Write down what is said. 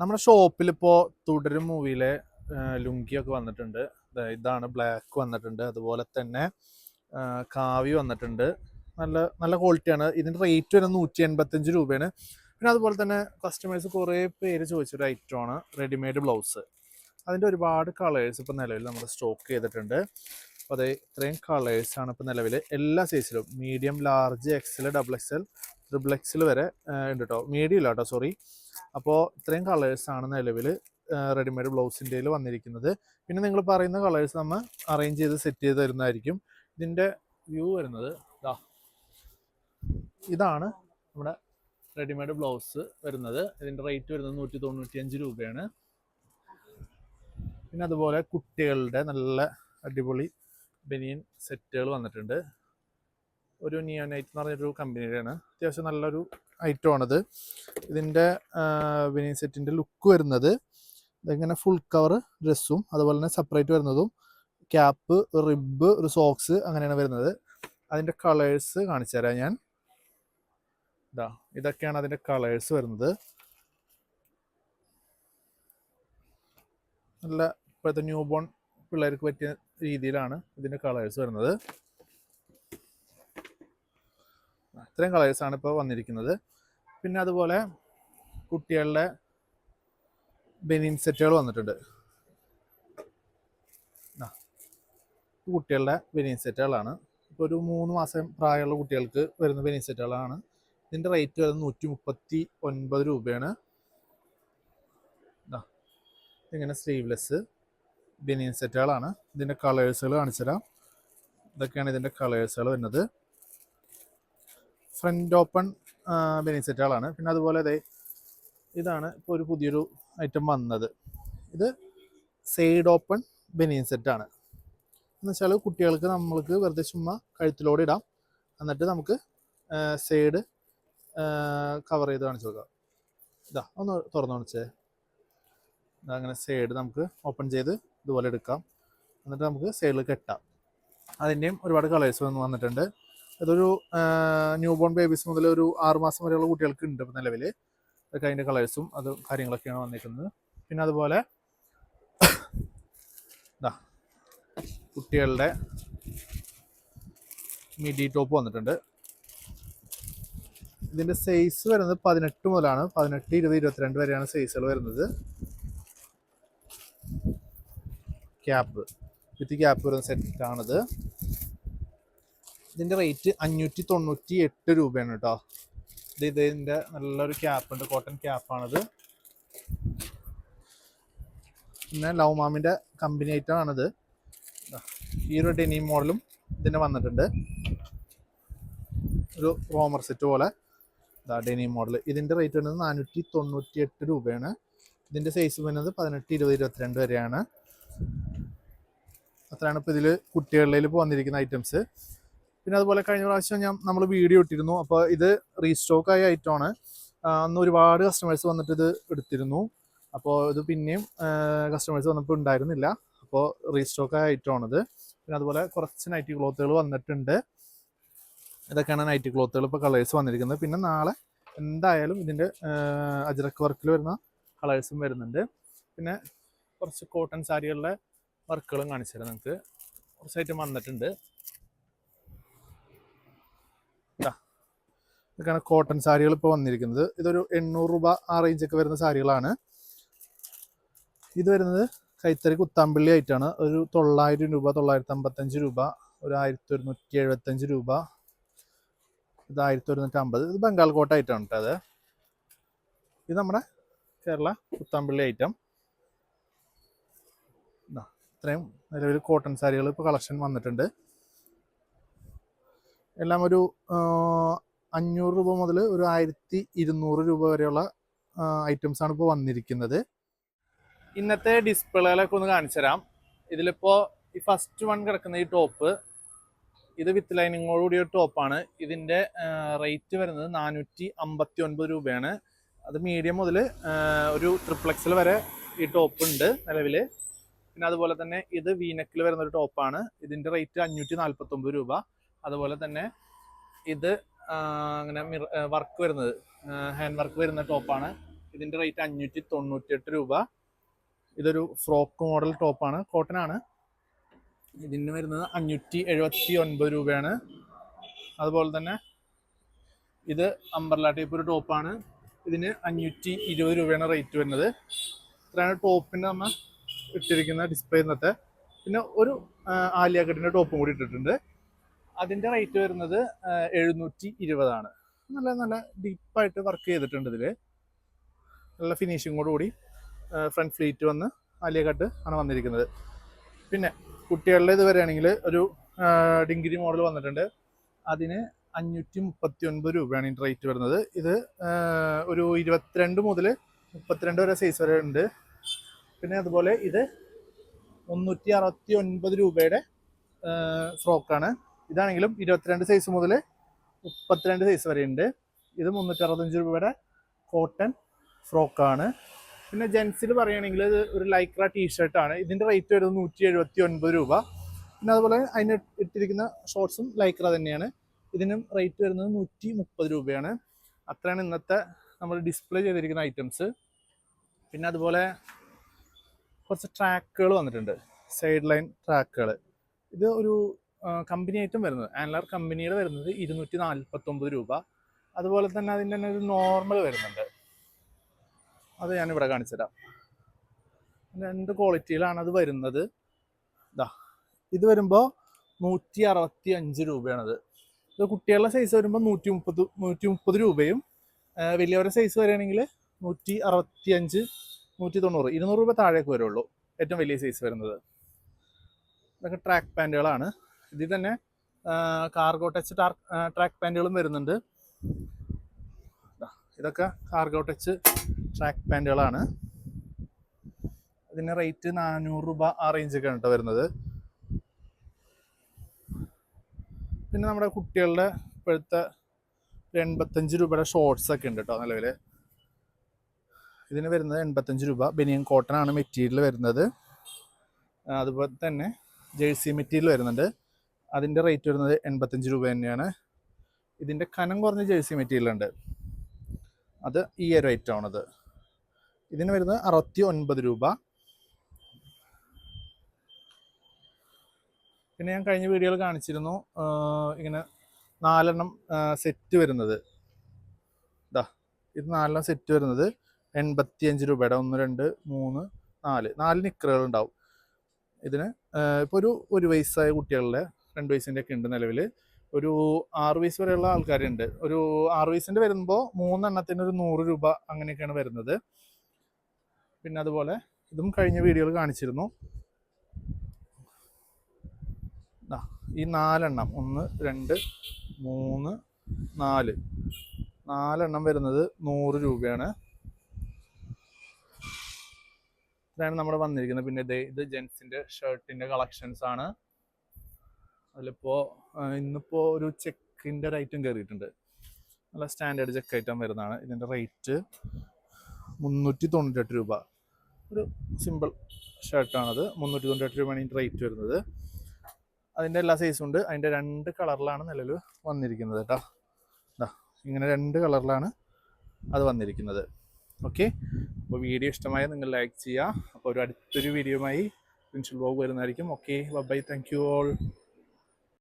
നമ്മുടെ ഷോപ്പിൽ ഇപ്പോൾ തുടരും മൂവിയിലെ ലുങ്കിയൊക്കെ വന്നിട്ടുണ്ട്. ഇതാണ് ബ്ലാക്ക് വന്നിട്ടുണ്ട്. അതുപോലെ തന്നെ കാവി വന്നിട്ടുണ്ട്. നല്ല നല്ല ക്വാളിറ്റിയാണ്. ഇതിന്റെ റേറ്റ് വരുന്നത് നൂറ്റി എൺപത്തഞ്ച് രൂപയാണ്. പിന്നെ അതുപോലെ തന്നെ കസ്റ്റമേഴ്സ് കുറേ പേര് ചോദിച്ചൊരു ഐറ്റമാണ് റെഡിമെയ്ഡ് ബ്ലൗസ് അതിന്റെ ഒരുപാട് കളേഴ്സ് ഇപ്പോൾ നിലവിൽ നമ്മൾ സ്റ്റോക്ക് ചെയ്തിട്ടുണ്ട്. അപ്പോൾ അതെ ഇത്രയും കളേഴ്സാണ് ഇപ്പോൾ നിലവിൽ എല്ലാ സൈസിലും medium large XL double XL triple XL വരെ ഉണ്ട് കേട്ടോ മീഡിയം ഇല്ല കേട്ടോ സോറി അപ്പോൾ ഇത്രയും കളേഴ്സാണ് നിലവിൽ റെഡിമെയ്ഡ് ബ്ലൗസിന്റെ വന്നിരിക്കുന്നത്. പിന്നെ നിങ്ങൾ പറയുന്ന കളേഴ്സ് നമ്മൾ അറേഞ്ച് ചെയ്ത് സെറ്റ് ചെയ്ത് തരുന്നതായിരിക്കും. ഇതിന്റെ വ്യൂ വരുന്നത് ഇതാ ഇതാണ് നമ്മുടെ റെഡിമെയ്ഡ് ബ്ലൗസ് വരുന്നത്. ഇതിന്റെ റേറ്റ് വരുന്നത് നൂറ്റി തൊണ്ണൂറ്റിയഞ്ച് രൂപയാണ്. പിന്നെ അതുപോലെ കുട്ടികളുടെ നല്ല അടിപൊളി ബനിയൻ സെറ്റുകൾ വന്നിട്ടുണ്ട്. ഒരു നിയോനൈറ്റ് എന്ന് പറഞ്ഞൊരു കമ്പനിയുടെയാണ് അത്യാവശ്യം നല്ലൊരു ഐറ്റമാണിത്. ഇതിന്റെ വിനീ സെറ്റിന്റെ ലുക്ക് വരുന്നത് ഇതിങ്ങനെ ഫുൾ കവർ ഡ്രസ്സും അതുപോലെ തന്നെ സെപ്പറേറ്റ് വരുന്നതും ക്യാപ്പ് റിബ് ഒരു സോക്സ് അങ്ങനെയാണ് വരുന്നത്. അതിന്റെ കളേഴ്സ് കാണിച്ചു തരാം ഞാൻ. ഇതാ ഇതൊക്കെയാണ് അതിന്റെ കളേഴ്സ് വരുന്നത്. നല്ല ഇപ്പോഴത്തെ ന്യൂ ബോൺ പിള്ളേർക്ക് പറ്റിയ രീതിയിലാണ് ഇതിന്റെ കളേഴ്സ് വരുന്നത്. ഇത്രയും കളേഴ്സാണ് ഇപ്പോൾ വന്നിരിക്കുന്നത്. പിന്നെ അതുപോലെ കുട്ടികളുടെ ബെനിൻ സെറ്റുകൾ വന്നിട്ടുണ്ട്. കുട്ടികളുടെ ബെനിൻ സെറ്റുകളാണ്. ഇപ്പോൾ ഒരു മൂന്ന് മാസം പ്രായമുള്ള കുട്ടികൾക്ക് വരുന്ന ബെനിൻ സെറ്റുകളാണ്. ഇതിന്റെ റേറ്റ് വരുന്നത് നൂറ്റി മുപ്പത്തി ഒൻപത് രൂപയാണ് ഇങ്ങനെ സ്ലീവ്ലെസ് ബെനിൻ സെറ്റുകളാണ് ഇതിന്റെ കളേഴ്സുകൾ കാണിച്ചു തരാം. ഇതൊക്കെയാണ് ഇതിന്റെ കളേഴ്സുകൾ വരുന്നത്. ഫ്രണ്ട് ഓപ്പൺ ബനിയൻ സെറ്റുകളാണ് പിന്നെ അതുപോലെ അതെ ഇതാണ് ഇപ്പോൾ ഒരു പുതിയൊരു ഐറ്റം വന്നത്. ഇത് സൈഡ് ഓപ്പൺ ബനിയൻ സെറ്റാണ്. എന്ന് വെച്ചാൽ കുട്ടികൾക്ക് നമ്മൾക്ക് വെറുതെ ചുമ്മാ കഴുത്തിലൂടെ ഇടാം. എന്നിട്ട് നമുക്ക് സൈഡ് കവർ ചെയ്ത് കാണിച്ചു കൊടുക്കാം. ഇതാ ഒന്ന് തുറന്നു കാണിച്ചേ. അങ്ങനെ സൈഡ് നമുക്ക് ഓപ്പൺ ചെയ്ത് ഇതുപോലെ എടുക്കാം. എന്നിട്ട് നമുക്ക് സൈഡിൽ കെട്ടാം അതിന്റെയും ഒരുപാട് കളേഴ്സ് വന്ന് വന്നിട്ടുണ്ട്. ഇതൊരു ന്യൂ ബോൺ ബേബീസ് മുതൽ ഒരു ആറുമാസം വരെയുള്ള കുട്ടികൾക്ക് ഉണ്ട് നിലവിൽ അതൊക്കെ അതിന്റെ കളേഴ്സും അത് കാര്യങ്ങളൊക്കെയാണ് വന്നിരിക്കുന്നത്. പിന്നെ അതുപോലെ ഇതാ കുട്ടികളുടെ മിഡി ടോപ്പ് വന്നിട്ടുണ്ട്. ഇതിന്റെ സൈസ് വരുന്നത് പതിനെട്ട് മുതലാണ്. പതിനെട്ട് ഇരുപത് ഇരുപത്തിരണ്ട് വരെയാണ് സൈസുകൾ വരുന്നത്. ക്യാപ്പ് വിത്ത് ക്യാപ്പ് വരുന്ന സെറ്റാണിത് ഇതിന്റെ റേറ്റ് അഞ്ഞൂറ്റി തൊണ്ണൂറ്റി എട്ട് രൂപയാണ് കേട്ടോ ഇത് ഇതിന്റെ നല്ലൊരു ക്യാപ്പ് ഉണ്ട് കോട്ടൺ ക്യാപ്പാണിത് പിന്നെ ലവ് മാമിന്റെ കമ്പനി ഐറ്റം ആണിത്. ദാ, ഈ ഒരു ഡെനി മോഡലും ഇതിന് വന്നിട്ടുണ്ട്. ഒരു റോമർ സെറ്റ് പോലെ. ഇതാ ഡെനി മോഡൽ ഇതിന്റെ റേറ്റ് വരുന്നത് നാനൂറ്റി തൊണ്ണൂറ്റി എട്ട് രൂപയാണ്. ഇതിന്റെ സൈസ് വരുന്നത് പതിനെട്ട് ഇരുപത് ഇരുപത്തിരണ്ട് വരെയാണ്. അത്രയാണ് ഇപ്പോൾ ഇതിൽ കുട്ടികളിൽ ഇപ്പോൾ വന്നിരിക്കുന്ന ഐറ്റംസ് പിന്നെ അതുപോലെ കഴിഞ്ഞ പ്രാവശ്യം ഞാൻ നമ്മൾ വീഡിയോ ഇട്ടിരുന്നു. അപ്പോൾ ഇത് റീസ്റ്റോക്ക് ആയ ഐറ്റമാണ് അന്ന് ഒരുപാട് കസ്റ്റമേഴ്സ് വന്നിട്ട് ഇത് എടുത്തിരുന്നു. അപ്പോൾ ഇത് പിന്നെയും കസ്റ്റമേഴ്സ് വന്നപ്പോൾ ഉണ്ടായിരുന്നില്ല. അപ്പോൾ റീസ്റ്റോക്ക് ആയ ഐറ്റമാണിത് പിന്നെ അതുപോലെ കുറച്ച് നൈറ്റി ക്ലോത്തുകൾ വന്നിട്ടുണ്ട്. ഇതൊക്കെയാണ് നൈറ്റി ക്ലോത്തുകൾ ഇപ്പോൾ കളേഴ്സ് വന്നിരിക്കുന്നത്. പിന്നെ നാളെ എന്തായാലും ഇതിന്റെ അജിറക്ക് വർക്കിൽ വരുന്ന കളേഴ്സും വരുന്നുണ്ട്. പിന്നെ കുറച്ച് കോട്ടൺ സാരികളുടെ വർക്കുകളും കാണിച്ചു തരാം നിങ്ങൾക്ക്. കുറച്ച് ഐറ്റം വന്നിട്ടുണ്ട്. ഇതൊക്കെയാണ് കോട്ടൺ സാരികൾ ഇപ്പോൾ വന്നിരിക്കുന്നത്. ഇതൊരു എണ്ണൂറ് രൂപ ആ റേഞ്ചൊക്കെ വരുന്ന സാരികളാണ്. ഇത് വരുന്നത് കൈത്തറി കുത്താമ്പള്ളി ആയിട്ടാണ് ഒരു തൊള്ളായിരം രൂപ തൊള്ളായിരത്തി അമ്പത്തഞ്ച് രൂപ ഒരു ആയിരത്തി ഒരുന്നൂറ്റി എഴുപത്തഞ്ച് രൂപ. ഇത് ആയിരത്തി ഒരുന്നൂറ്റി അമ്പത് ഇത് ബംഗാൾ കോട്ട ഐറ്റം കേട്ടോ അത് ഇത് നമ്മുടെ കേരള കുത്താമ്പള്ളി ഐറ്റം ഇതാ, ഇത്രയും നിലവിൽ കോട്ടൺ സാരികൾ ഇപ്പോൾ കളക്ഷൻ വന്നിട്ടുണ്ട്. എല്ലാം ഒരു അഞ്ഞൂറ് രൂപ മുതൽ ഒരു ആയിരത്തി ഇരുന്നൂറ് രൂപ വരെയുള്ള ഐറ്റംസ് ആണ് ഇപ്പോൾ വന്നിരിക്കുന്നത്. ഇന്നത്തെ ഡിസ്പ്ലേകളൊക്കെ ഒന്ന് കാണിച്ചു തരാം. ഇതിലിപ്പോൾ ഈ ഫസ്റ്റ് വൺ കിടക്കുന്ന ഈ ടോപ്പ് ഇത് വിത്ത് ലൈനിങ്ങോട് കൂടിയ ടോപ്പാണ് ഇതിന്റെ റേറ്റ് വരുന്നത് നാനൂറ്റി അമ്പത്തി ഒൻപത് രൂപയാണ്. അത് മീഡിയം മുതൽ ഒരു ട്രിപ്ലക്സിൽ വരെ ഈ ടോപ്പ് ഉണ്ട് നിലവിൽ പിന്നെ അതുപോലെ തന്നെ ഇത് വീനക്കിൽ വരുന്ന ഒരു ടോപ്പാണ് ഇതിന്റെ റേറ്റ് അഞ്ഞൂറ്റി നാൽപ്പത്തൊമ്പത് രൂപ. അതുപോലെ തന്നെ ഇത് അങ്ങനെ വർക്ക് വരുന്നത്. ഹാൻഡ് വർക്ക് വരുന്ന ടോപ്പാണ് ഇതിന്റെ റേറ്റ് അഞ്ഞൂറ്റി തൊണ്ണൂറ്റിയെട്ട് രൂപ. ഇതൊരു ഫ്രോക്ക് മോഡൽ ടോപ്പാണ് കോട്ടൺ ആണ്. ഇതിന് വരുന്നത് അഞ്ഞൂറ്റി എഴുപത്തി ഒൻപത് രൂപയാണ്. അതുപോലെ തന്നെ ഇത് അമ്പർല ടൈപ്പ് ഒരു ടോപ്പാണ് ഇതിന് അഞ്ഞൂറ്റി ഇരുപത് രൂപയാണ് റേറ്റ് വരുന്നത്. ഇത്രയാണ് ടോപ്പിന്റെ നമ്മൾ ഇട്ടിരിക്കുന്ന ഡിസ്പ്ലേ ഇന്നത്തെ. പിന്നെ ഒരു ആലിയാക്കട്ടിന്റെ ആലിയ കട്ടിന്റെ ടോപ്പും കൂടി ഇട്ടിട്ടുണ്ട്. അതിന്റെ റേറ്റ് വരുന്നത് എഴുന്നൂറ്റി ഇരുപതാണ് നല്ല നല്ല ഡീപ്പായിട്ട് വർക്ക് ചെയ്തിട്ടുണ്ട് ഇതിൽ നല്ല ഫിനിഷിങ്ങോട് കൂടി ഫ്രണ്ട് ഫ്ലീറ്റ് വന്ന് ആലിയ കട്ട് ആണ് വന്നിരിക്കുന്നത്. പിന്നെ കുട്ടികളുടെ ഇത് വരികയാണെങ്കിൽ ഒരു ഡിഗ്രി മോഡൽ വന്നിട്ടുണ്ട്. അതിന് അഞ്ഞൂറ്റി മുപ്പത്തി ഒൻപത് രൂപയാണ് ഇതിന്റെ റേറ്റ് വരുന്നത്. ഇത് ഒരു ഇരുപത്തിരണ്ട് മുതൽ മുപ്പത്തിരണ്ട് വരെ സൈസ് വരെ ഉണ്ട്. പിന്നെ അതുപോലെ ഇത് മുന്നൂറ്റി അറുപത്തി ഒൻപത് രൂപയുടെ ഫ്രോക്കാണ് ഇതാണെങ്കിലും ഇരുപത്തിരണ്ട് സൈസ് മുതൽ മുപ്പത്തിരണ്ട് സൈസ് വരെ ഉണ്ട്. ഇത് മുന്നൂറ്റി അറുപത്തഞ്ച് വരെ കോട്ടൺ ഫ്രോക്കാണ് പിന്നെ ജെൻസിൽ പറയുകയാണെങ്കിൽ ഇത് ഒരു ലൈക്ര ടീഷർട്ടാണ് ഇതിന്റെ റേറ്റ് വരുന്നത് നൂറ്റി എഴുപത്തി ഒൻപത് രൂപ. പിന്നെ അതുപോലെ അതിന് ഇട്ടിരിക്കുന്ന ഷോർട്സും ലൈക്ര തന്നെയാണ്. ഇതിനും റേറ്റ് വരുന്നത് നൂറ്റി മുപ്പത് രൂപയാണ്. അത്രയാണ് ഇന്നത്തെ നമ്മൾ ഡിസ്പ്ലേ ചെയ്തിരിക്കുന്ന ഐറ്റംസ് പിന്നെ അതുപോലെ കുറച്ച് ട്രാക്കുകൾ വന്നിട്ടുണ്ട്. സൈഡ് ലൈൻ ട്രാക്കുകൾ ഇത് ഒരു കമ്പനി ഐറ്റം വരുന്നത്. ആൻലർ കമ്പനിയുടെ വരുന്നത് ഇരുന്നൂറ്റി നാൽപ്പത്തൊമ്പത് രൂപ. അതുപോലെ തന്നെ അതിന്റെ തന്നെ ഒരു നോർമൽ വരുന്നുണ്ട്. അത് ഞാനിവിടെ കാണിച്ചു തരാം രണ്ട് ക്വാളിറ്റിയിലാണ് അത് വരുന്നത്. ഇതാ ഇത് വരുമ്പോൾ നൂറ്റി അറുപത്തി അഞ്ച് രൂപയാണത്. ഇത് കുട്ടികളുടെ സൈസ് വരുമ്പോൾ നൂറ്റി മുപ്പത് നൂറ്റി മുപ്പത് രൂപയും വലിയവരുടെ സൈസ് വരികയാണെങ്കിൽ നൂറ്റി അറുപത്തി അഞ്ച് നൂറ്റി തൊണ്ണൂറ് ഇരുന്നൂറ് രൂപ താഴേക്ക് വരുള്ളൂ. ഏറ്റവും വലിയ സൈസ് വരുന്നത്. ഇതൊക്കെ ട്രാക്ക് പാന്റുകളാണ് ഇതിൽ തന്നെ കാർഗോ ടച്ച് ട്രാക്ക് പാന്റുകളും വരുന്നുണ്ട്. ഇതൊക്കെ കാർഗോ ടച്ച് ട്രാക്ക് പാന്റുകളാണ് ഇതിന് റേറ്റ് നാനൂറ് രൂപ ആ റേഞ്ചൊക്കെയാണ് കേട്ടോ വരുന്നത്. പിന്നെ നമ്മുടെ കുട്ടികളുടെ ഇപ്പോഴത്തെ എൺപത്തഞ്ച് രൂപയുടെ ഷോർട്സ് ഒക്കെ ഉണ്ട് കേട്ടോ നിലവിൽ. ഇതിന് വരുന്നത് എൺപത്തഞ്ച് രൂപ. ബനിയൻ കോട്ടൺ ആണ് മെറ്റീരിയൽ വരുന്നത്. അതുപോലെ തന്നെ ജേഴ്സി മെറ്റീരിയൽ വരുന്നുണ്ട്. അതിന്റെ റേറ്റ് വരുന്നത് എൺപത്തഞ്ച് രൂപ തന്നെയാണ്. ഇതിന്റെ കനം കുറഞ്ഞ ജേഴ്സി മെറ്റീരിയൽ ഉണ്ട്. അത് ഈ ഒരു ഐറ്റം ആണത്. ഇതിന് വരുന്നത് അറുപത്തി ഒൻപത് രൂപ. പിന്നെ ഞാൻ കഴിഞ്ഞ വീഡിയോയിൽ കാണിച്ചിരുന്നു ഇങ്ങനെ നാലെണ്ണം സെറ്റ് വരുന്നത്. ഇതാ ഇത് നാലെണ്ണം സെറ്റ് വരുന്നത് എൺപത്തിയഞ്ച് രൂപയുടെ. ഒന്ന് രണ്ട് മൂന്ന് നാല്. നാല് നിക്കറുകൾ ഉണ്ടാവും. ഇതിന് ഇപ്പോൾ ഒരു ഒരു വയസ്സായ കുട്ടികളുടെ രണ്ട് വയസ്സിന്റെ ഒക്കെ ഉണ്ട് നിലവിൽ ഒരു ആറ് വയസ്സ് വരെയുള്ള ആൾക്കാരുണ്ട്. ഒരു ആറ് വയസ്സിന്റെ വരുമ്പോൾ മൂന്നെണ്ണത്തിന് ഒരു നൂറ് രൂപ അങ്ങനെയൊക്കെയാണ് വരുന്നത്. പിന്നെ അതുപോലെ ഇതും കഴിഞ്ഞ വീഡിയോയിൽ കാണിച്ചിരുന്നു. ഈ നാലെണ്ണം. ഒന്ന് രണ്ട് മൂന്ന് നാല്. നാലെണ്ണം വരുന്നത് നൂറ് രൂപയാണ്. ഇതാണ് നമ്മൾ വന്നിരിക്കുന്നത്. പിന്നെ ഇത് ജെൻസിന്റെ ഷർട്ടിന്റെ കളക്ഷൻസ് ആണ് അതിലിപ്പോ ഇന്നിപ്പോ ഒരു ചെക്കിന്റെ ഒരു കയറിയിട്ടുണ്ട് നല്ല സ്റ്റാൻഡേർഡ് ചെക്ക് ഐറ്റം വരുന്നതാണ്. ഇതിന്റെ റേറ്റ് മുന്നൂറ്റി തൊണ്ണൂറ്റെട്ട് രൂപ. ഒരു സിമ്പിൾ ഷർട്ടാണത്. മുന്നൂറ്റി തൊണ്ണൂറ്റെട്ട് രൂപയാണ് ഇതിന്റെ റേറ്റ് വരുന്നത്. അതിന്റെ എല്ലാ സൈസും ഉണ്ട്. അതിന്റെ രണ്ട് കളറിലാണ് നിലവിൽ വന്നിരിക്കുന്നത് കേട്ടോ. ദാ ഇങ്ങനെ രണ്ട് കളറിലാണ് അത് വന്നിരിക്കുന്നത്. ഓക്കെ? അപ്പോൾ വീഡിയോ ഇഷ്ടമായ നിങ്ങൾ ലൈക്ക് ചെയ്യുക. അപ്പോൾ ഒരു അടുത്തൊരു വീഡിയോയുമായി പ്രിൻസിൽ ബ്ലോഗ് വരുന്നതായിരിക്കും. Okay? Bye. Thank you all.